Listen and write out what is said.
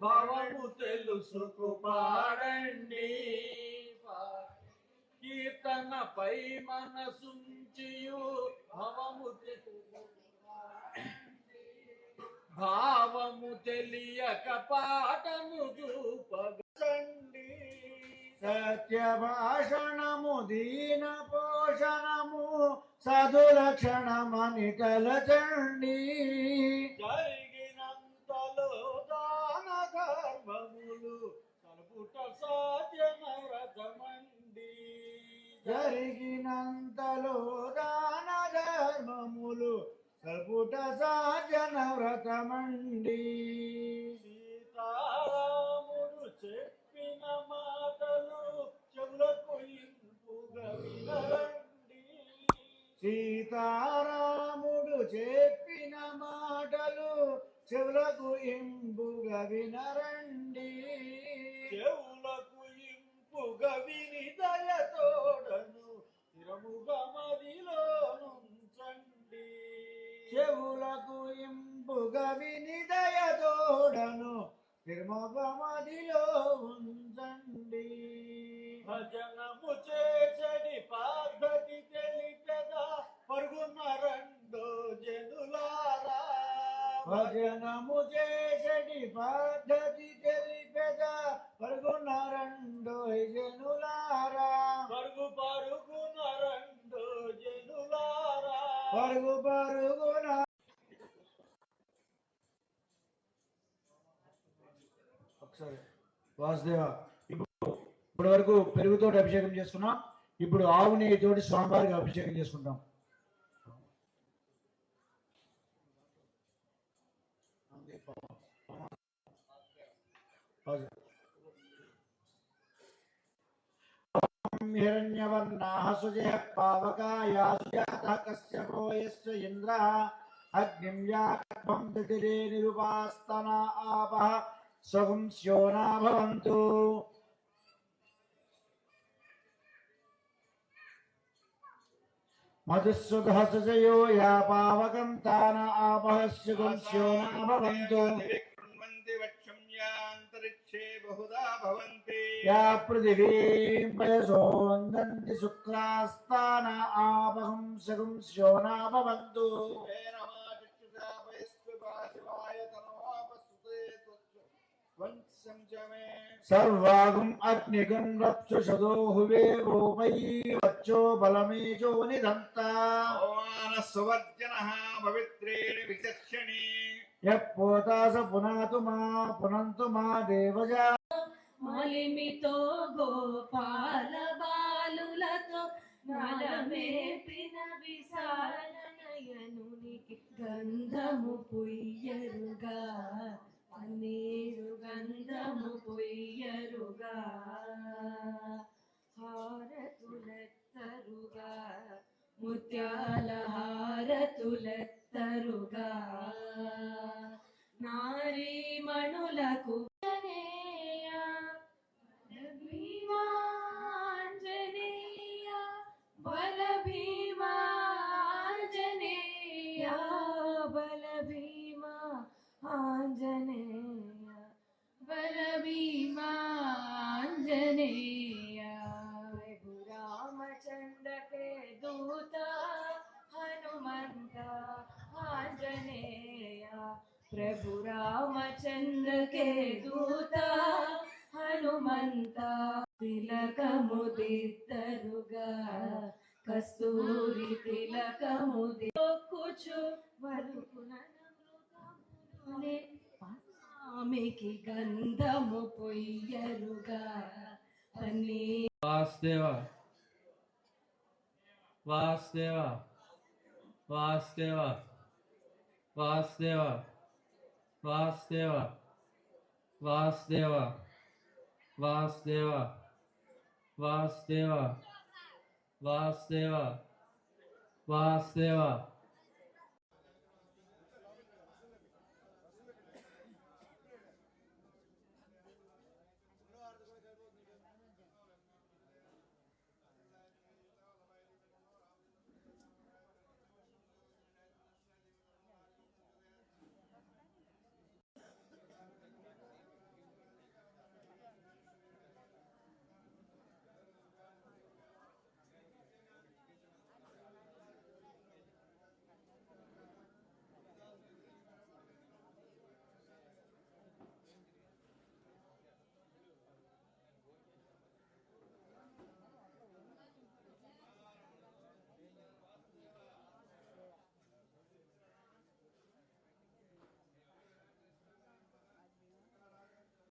భవము తెలుసుకు పాడండి కీర్తనపై మనసుంచియు భవము భావము తెలియక పాటను చూపగండి సత్యభాషణము దీన పోషణము సదులక్షణమని తలచండి. జరిగినంతలో తలుపుట సాధ్యన వ్రతమండి జరిగినంతలో దాన ధర్మములు సల్పుట సాజన వ్రతమండి సీతారాముడు చెప్పిన మాటలు చెవులకు ఇంపుగా వినరండి సీతారాముడు చెప్పిన మాటలు చెవులకు ఇంపుగా వినరండి. ఇంపుగా విని దయతోడను స్థిరముగా మదిలో నుంచండి చెవులకు ఇంపుగా విని దయతోడను తిరుమగమదిలో ఉంచండి భజనము చేసడి పద్ధతి తెలిపెదా పరుగున్న రెండో జనులారా. భజనము చేసడి పద్ధతి పరుగు పరుగున. ఒకసారి వాసుదేవ ఇప్పుడు ఇప్పటి వరకు పెరుగుతోటి అభిషేకం చేసుకున్నాం. ఇప్పుడు ఆవు నెయ్యితోటి స్వామివారికి అభిషేకం చేసుకుంటాం. हिरण्यवर्णाः सुजयः पावकाया सुजातः कश्यपो यश्च इन्द्रः अग्निं याकर्मं दतिरे निरुपास्तना आपः स्वगुं स्योना भवन्तु मधुस्वतः सुजयो या पावकं तान आपः स्वगुं स्योना भवन्तु या पृथिवीं पयसोन्दन्ति शुक्लास्तान आपहं सगुं स्योना भवन्तु वेनमाचक्षुषा वयस्विवाशिवाय तनवापस्तुते त्वत्स्वंशं च मे सर्वागुम् अग्निगं रप्सुषदो हुवे रोमै वच्चो बलमेजो निधन्ता भगवानः सुवर्जनः पवित्रेण विचक्षणे यः पोता स पुनातु मा पुनन्तु मा देवजा మలిమితో గోపాల బాలులతో నలమేపిన విశాలనయనునికి గంధము పొయ్యరుగా. పన్నీరు గంధము పొయ్యరుగా. హారతులెత్తరుగా. ముత్యాల హారతులెత్తరుగా. నారీమణులకు జనేయ भीमाञ्जनेया, बल भीमाञ्जनेया बल भीमाञ्जनेया बल भीमाञ्जनेया। रघुरामचन्द्र के दूता, हनुमन्ता आञ्जनेया। प्रभु रामचन्द्र के दूता, हनुमन्ता హనుమంత తిలకము దిద్దరుగా కస్తూరి తిలకము దిక్కుచు వలుకున స్వామికి గంధము పొయ్యరుగా. అన్ని వాసుదేవ వాసుదేవ వాసుదేవ వాసుదేవ వాసుదేవ వాసుదేవ వాసుదేవ. वासुदेवा वासुदेवा वासुदेवा।